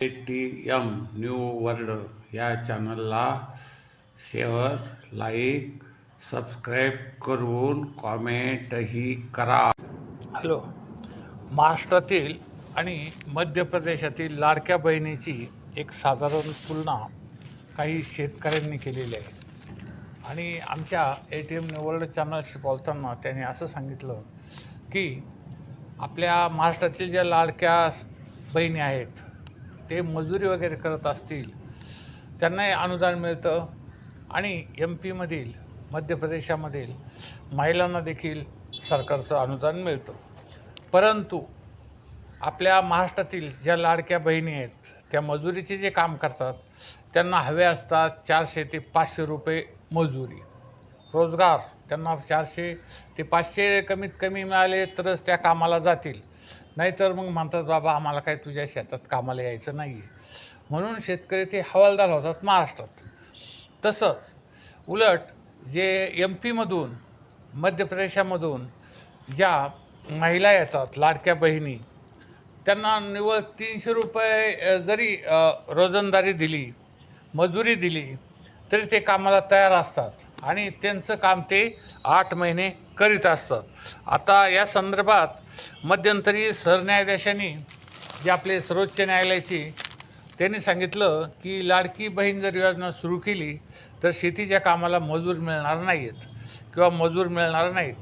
A T M new world या चॅनलला share like subscribe करून कॉमेंटही करा. हॅलो महाराष्ट्रातील आणि मध्य प्रदेशातील लाडक्या बहिणीची एक साधारण तुलना काही शेतकऱ्यांनी केलेली आहे. आणि आमच्या A T M new world चॅनलशी बोलताना त्यांनी असं सांगितलं की आपल्या महाराष्ट्रातील ज्या लाडक्या बहिणी आहेत ते मजुरी वगैरे करत असतील त्यांनाही अनुदान मिळतं. आणि एम पीमधील मध्य प्रदेशामधील महिलांना देखील सरकारचं अनुदान मिळतं. परंतु आपल्या महाराष्ट्रातील ज्या लाडक्या बहिणी आहेत त्या मजुरीचे जे काम करतात त्यांना हवे असतात चारशे ते पाचशे रुपये मजुरी. रोजगार त्यांना चारशे ते पाचशे कमीत कमी मिळाले तरच त्या कामाला जातील. नाहीतर मग म्हणतात बाबा आम्हाला काय तुझ्या शेतात कामाला यायचं नाही आहे म्हणून शेतकरी ते हवालदार होतात महाराष्ट्रात. तसंच उलट जे एम पीमधून मध्य प्रदेशामधून ज्या महिला येतात लाडक्या बहिणी त्यांना निव्वळ तीनशे रुपये जरी रोजंदारी दिली मजुरी दिली तरी ते कामाला तयार असतात. आणि त्यांचं काम ते आठ महिने करीत असतं. आता या संदर्भात मध्यंतरी सरन्यायाधीशांनी जे आपले सर्वोच्च न्यायालयाची त्यांनी सांगितलं की लाडकी बहीण जर योजना सुरू केली तर शेतीच्या कामाला मजूर मिळणार नाहीत किंवा मजूर मिळणार नाहीत.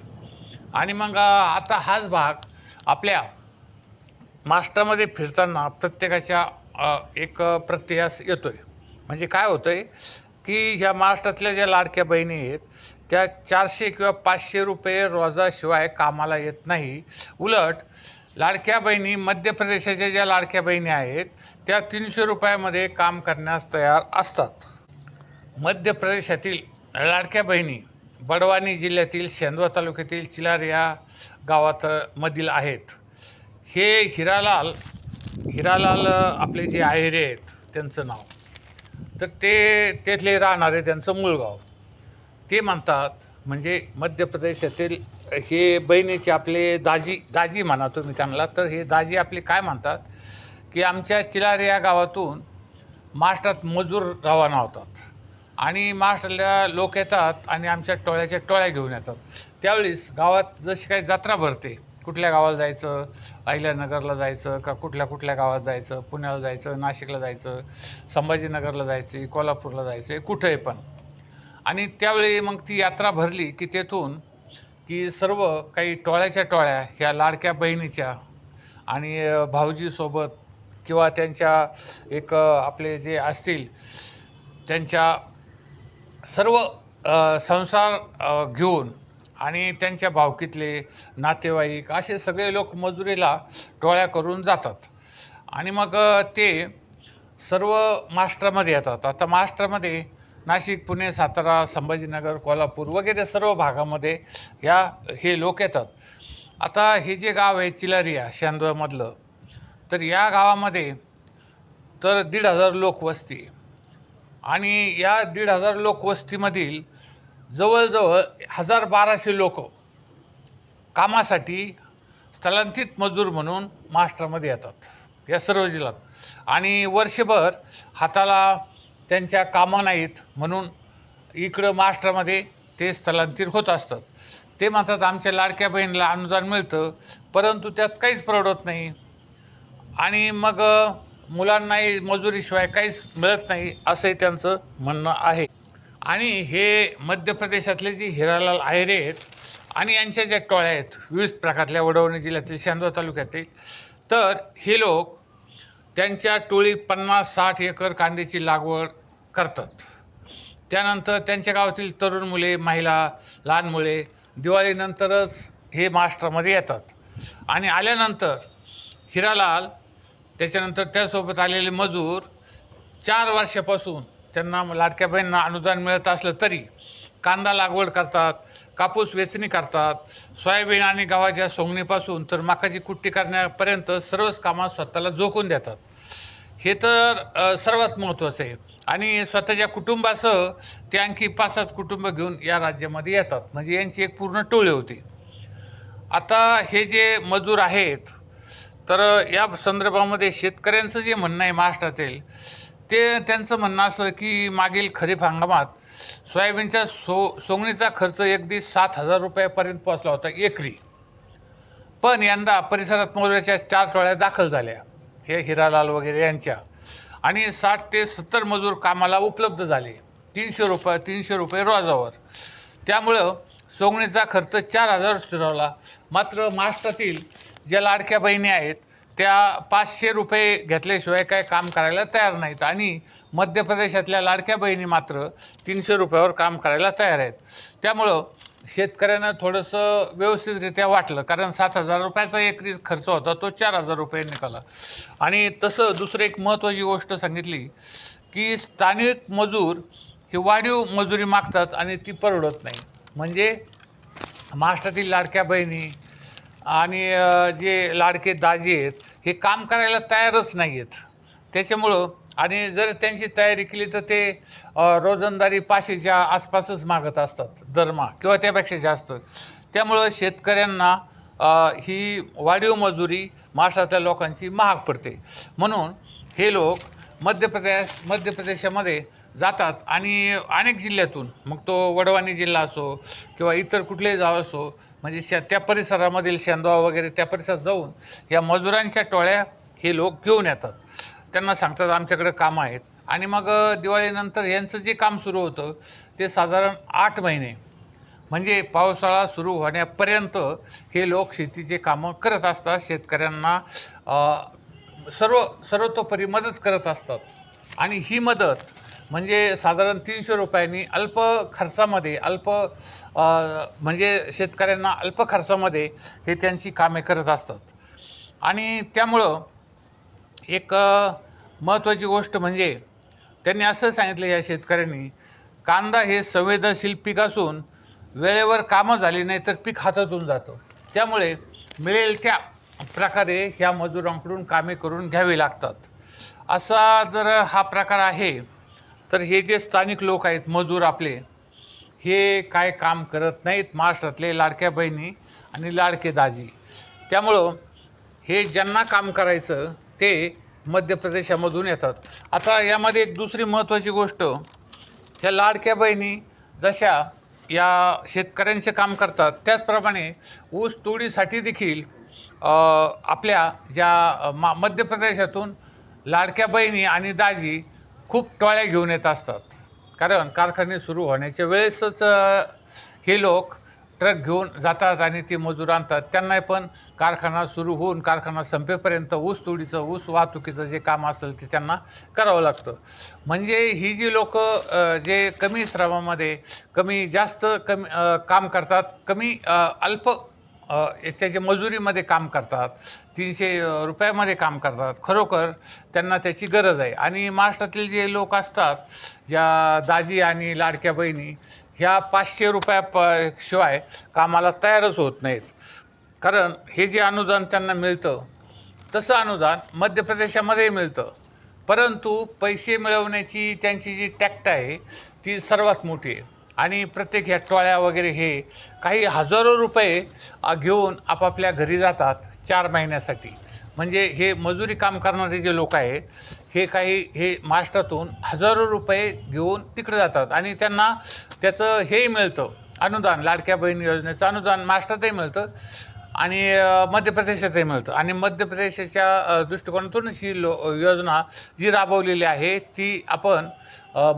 आणि मग आता हाच भाग आपल्या महाराष्ट्रामध्ये फिरताना प्रत्येकाच्या एक प्रत्ययास येतो आहे म्हणजे काय होतं आहे की ह्या महाराष्ट्रातल्या ज्या लाडक्या बहिणी आहेत त्या चारशे किंवा पाचशे रुपये रोजाशिवाय कामाला येत नाही. उलट लाडक्या बहिणी मध्य प्रदेशाच्या ज्या लाडक्या बहिणी आहेत त्या तीनशे रुपयामध्ये काम करण्यास तयार असतात. मध्य प्रदेशातील लाडक्या बहिणी बडवानी जिल्ह्यातील शेंदवा तालुक्यातील चिलार या गावात मधील आहेत. हे हिरालाल हिरालाल आपले जे आहेरे आहेत त्यांचं नाव. तर ते तेथले राहणारे त्यांचं मूळ गाव. ते म्हणतात म्हणजे मध्य प्रदेशातील हे बहिणीचे आपले दाजी दाजी म्हणा तुम्ही त्यांना तर हे दाजी आपले काय म्हणतात की आमच्या चिलारे या गावातून महाराष्ट्रात मजूर रवाना होतात. आणि महाराष्ट्रातल्या लोक येतात आणि आमच्या टोळ्याच्या टोळ्या घेऊन येतात. त्यावेळेस गावात जशी काही जत्रा भरते कुठल्या गावाला जायचं? अहिल्यानगरला जायचं का कुठल्या कुठल्या गावात जायचं? पुण्याला जायचं नाशिकला जायचं संभाजीनगरला जायचं कोल्हापूरला जायचं कुठंही पण. आणि त्यावेळी मग ती यात्रा भरली की तेथून की सर्व काही टोळ्याच्या टोळ्या ह्या लाडक्या बहिणीच्या आणि भाऊजीसोबत किंवा त्यांच्या एक आपले जे असतील त्यांच्या सर्व संसार घेऊन आणि त्यांच्या भावकीतले नातेवाईक असे सगळे लोक मजुरीला टोळ्या करून जातात. आणि मग ते सर्व महाराष्ट्रामध्ये येतात. आता महाराष्ट्रामध्ये नाशिक पुणे सातारा संभाजीनगर कोल्हापूर वगैरे सर्व भागामध्ये या हे लोक येतात. आता हे जे गाव आहे चिलारिया शांदवामधलं तर या गावामध्ये तर दीड हजार लोक वस्ती आणि या दीड हजार लोक वस्तीमधील जवळजवळ हजार बाराशे लोक कामासाठी स्थलांतरित मजूर म्हणून महाराष्ट्रामध्ये येतात या सर्व जिल्ह्यात. आणि वर्षभर हाताला त्यांच्या कामं नाहीत म्हणून इकडं महाराष्ट्रामध्ये ते स्थलांतरित होत असतात. ते म्हणतात आमच्या लाडक्या बहिणीला अनुदान मिळतं परंतु त्यात काहीच परवडत नाही. आणि मग मुलांनाही मजुरीशिवाय काहीच मिळत नाही असंही त्यांचं म्हणणं आहे. आणि हे मध्य प्रदेशातले जे हिरालाल आयरे आहेत आणि यांच्या ज्या टोळ्या आहेत विविध प्रकारातल्या वडवणी जिल्ह्यातील शांदवा तालुक्यातील तर हे लोक त्यांच्या टोळी पन्नास साठ एकर कांद्याची लागवड करतात. त्यानंतर त्यांच्या गावातील तरुण मुले महिला लहान मुले दिवाळीनंतरच हे महाराष्ट्रामध्ये येतात. आणि आल्यानंतर हिरालाल त्याच्यानंतर त्यासोबत आलेले मजूर चार वर्षापासून त्यांना लाडक्या बहिणींना अनुदान मिळत असलं तरी कांदा लागवड करतात कापूस वेचणी करतात सोयाबीन आणि गव्हाच्या सोंगणीपासून तर माकाची कुट्टी करण्यापर्यंत सर्वच कामात स्वतःला झोकून देतात. हे तर सर्वात महत्त्वाचं आहे. आणि स्वतःच्या कुटुंबासह ते आणखी पाच सात कुटुंब घेऊन या राज्यामध्ये येतात. म्हणजे यांची एक पूर्ण टोळी होती. आता हे जे मजूर आहेत तर या संदर्भामध्ये शेतकऱ्यांचं जे म्हणणं आहे महाराष्ट्रातील ते त्यांचं म्हणणं असं की मागील खरीप हंगामात सोयाबीनच्या सो सोंगणीचा खर्च अगदी सात हजार रुपयापर्यंत पोहोचला होता एकरी. पण यंदा परिसरात मजुराच्या चार टोळ्या दाखल झाल्या. हे हिरालाल वगैरे यांच्या. आणि साठ ते सत्तर मजूर कामाला उपलब्ध झाले. तीनशे रुपये तीनशे रुपये रोजावर. त्यामुळं सोंगणीचा खर्च चार हजार स्थिरावला मात्र महाराष्ट्रातील ज्या लाडक्या बहिणी आहेत त्या पाचशे रुपये घेतल्याशिवाय काय काम करायला तयार नाहीत. आणि मध्य प्रदेशातल्या लाडक्या बहिणी मात्र तीनशे रुपयावर काम करायला तयार आहेत. त्यामुळं शेतकऱ्यांना थोडंसं व्यवस्थितरित्या वाटलं कारण सात हजार रुपयाचा एकरी खर्च होता तो चार हजार रुपये निघाला. आणि तसं दुसरं एक महत्त्वाची गोष्ट सांगितली की स्थानिक मजूर हे वाढीव मजुरी मागतात आणि ती परवडत नाही. म्हणजे महाराष्ट्रातील लाडक्या बहिणी आणि जे लाडके दाजी आहेत हे काम करायला तयारच नाही आहेत त्याच्यामुळं आणि जर त्यांची तयारी केली तर ते रोजंदारी पाचशेच्या आसपासच मागत असतात दरमा किंवा त्यापेक्षा जास्त. त्यामुळं शेतकऱ्यांना ही वाढीव मजुरी महाराष्ट्रातल्या लोकांची महाग पडते. म्हणून हे लोक मध्य प्रदेश मध्य प्रदेशामध्ये जातात. आणि अनेक जिल्ह्यातून मग तो वडवाणी जिल्हा असो किंवा इतर कुठलेही गाव असो म्हणजे शे त्या परिसरामधील शेंदवा वगैरे त्या परिसरात जाऊन या मजुरांच्या टोळ्या हे लोक घेऊन येतात. त्यांना सांगतात आमच्याकडे कामं आहेत. आणि मग दिवाळीनंतर यांचं जे काम सुरू होतं ते साधारण आठ महिने. म्हणजे पावसाळा सुरू होण्यापर्यंत हे लोक शेतीचे कामं करत असतात. शेतकऱ्यांना सर्व सर्वतोपरी मदत करत असतात. आणि ही मदत म्हणजे साधारण तीनशे रुपयांनी अल्प खर्चामध्ये अल्प म्हणजे शेतकऱ्यांना अल्प खर्चामध्ये हे त्यांची कामे करत असतात. आणि त्यामुळं एक महत्त्वाची गोष्ट म्हणजे त्यांनी असं सांगितलं या शेतकऱ्यांनी कांदा हे संवेदनशील पीक असून वेळेवर कामं झाली नाही तर पीक हातातून जातं. त्यामुळे मिळेल त्या प्रकारे ह्या मजुरांकडून कामे करून घ्यावी लागतात. असा जर हा प्रकार आहे तर हे जे स्थानिक लोक आहेत मजूर आपले हे काय काम करत नाहीत महाराष्ट्रातले लाडक्या बहिणी आणि लाडके दाजी. त्यामुळं हे ज्यांना काम करायचं ते मध्य प्रदेशामधून येतात. आता यामध्ये एक दुसरी महत्त्वाची गोष्ट ह्या लाडक्या बहिणी जशा या शेतकऱ्यांचे काम करतात त्याचप्रमाणे ऊस तोडीसाठी देखील आपल्या ज्या मा मध्य प्रदेशातून लाडक्या बहिणी आणि दाजी खूप टोळ्या घेऊन येत असतात. कारण कारखाने सुरू होण्याच्या वेळेसच हे लोक ट्रक घेऊन जातात आणि ती मजूर आणतात. त्यांना पण कारखाना सुरू होऊन कारखाना संपेपर्यंत ऊस तोडीचं ऊस वाहतुकीचं जे काम असेल ते त्यांना करावं लागतं. म्हणजे ही जी लोक जे कमी श्रमामध्ये कमी जास्त कमी काम करतात कमी अल्प अ, त्याच्या मजुरीमध्ये काम करतात तीनशे रुपयामध्ये काम करतात. खरोखर त्यांना त्याची गरज आहे. आणि महाराष्ट्रातील जे लोक असतात या दाजी आणि लाडक्या बहिणी ह्या पाचशे रुपया प शिवाय कामाला तयारच होत नाहीत. कारण हे जे अनुदान त्यांना मिळतं तसं अनुदान मध्य प्रदेशामध्येही मिळतं. परंतु पैसे मिळवण्याची त्यांची जी टॅक्ट आहे ती सर्वात मोठी आहे. आणि प्रत्येक ह्या टोळ्या वगैरे हे काही हजारो रुपये घेऊन आपापल्या घरी जातात चार महिन्यासाठी. म्हणजे हे मजुरी काम करणारे जे लोक आहेत हे काही हे महाराष्ट्रातून हजारो रुपये घेऊन तिकडे जातात. आणि त्यांना त्याचं हेही मिळतं. अनुदान लाडक्या बहीण योजनेचं अनुदान महाराष्ट्रातही मिळतं. आणि मध्य प्रदेशातही मिळतं. आणि मध्य प्रदेशाच्या दृष्टिकोनातूनच ही लो योजना जी राबवलेली आहे ती आपण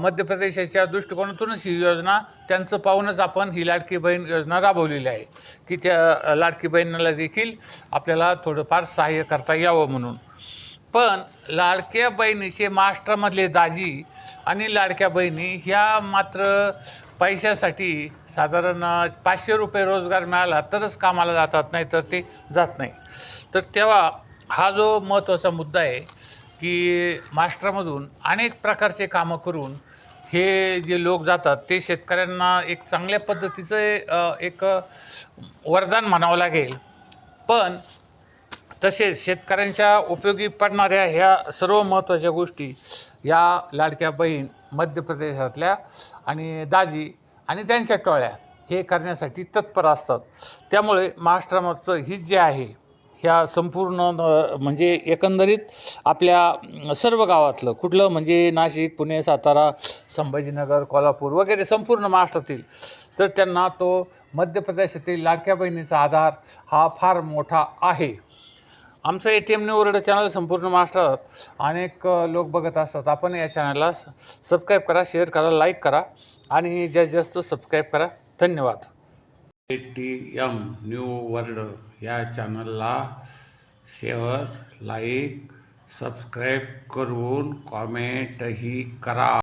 मध्य प्रदेशाच्या दृष्टिकोनातूनच ही योजना त्यांचं पाहूनच आपण ही लाडकी बहीण योजना राबवलेली आहे. की त्या लाडकी बहिणीला देखील आपल्याला थोडंफार सहाय्य करता यावं म्हणून. पण लाडक्या बहिणीचे महाराष्ट्रामधले दाजी आणि लाडक्या बहिणी ह्या मात्र पैशासाठी साधारण पाचशे रुपये रोजगार मिळाला तरच कामाला जातात नाही तर ते जात नाही. तर तेव्हा हा जो महत्त्वाचा मुद्दा आहे की महाराष्ट्रामधून अनेक प्रकारचे कामं करून हे जे लोक जातात ते शेतकऱ्यांना एक चांगल्या पद्धतीचं एक वरदान म्हणावं लागेल. पण तसेच शेतकऱ्यांच्या उपयोगी पडणाऱ्या ह्या सर्व महत्त्वाच्या गोष्टी या लाडक्या बहीण मध्य प्रदेशातल्या आणि दाजी आणि त्यांच्या टोळ्या हे करण्यासाठी तत्पर असतात. त्यामुळे महाराष्ट्रामधचं हित जे आहे ह्या संपूर्ण म्हणजे एकंदरीत आपल्या सर्व गावातलं कुठलं म्हणजे नाशिक पुणे सातारा संभाजीनगर कोल्हापूर वगैरे संपूर्ण महाराष्ट्रातील तर त्यांना तो मध्य प्रदेशातील लाडक्या बहिणीचा आधार हा फार मोठा आहे. आमचं A T M new world channel संपूर्ण महाराष्ट्रात अनेक लोक बघत असतात. आपण या चॅनलला सबस्क्राईब करा शेअर करा लाईक करा आणि जास्तीत जास्त सबस्क्राईब करा. धन्यवाद. A T M new world या चॅनलला शेअर लाईक सबस्क्राईब करून कॉमेंटही करा.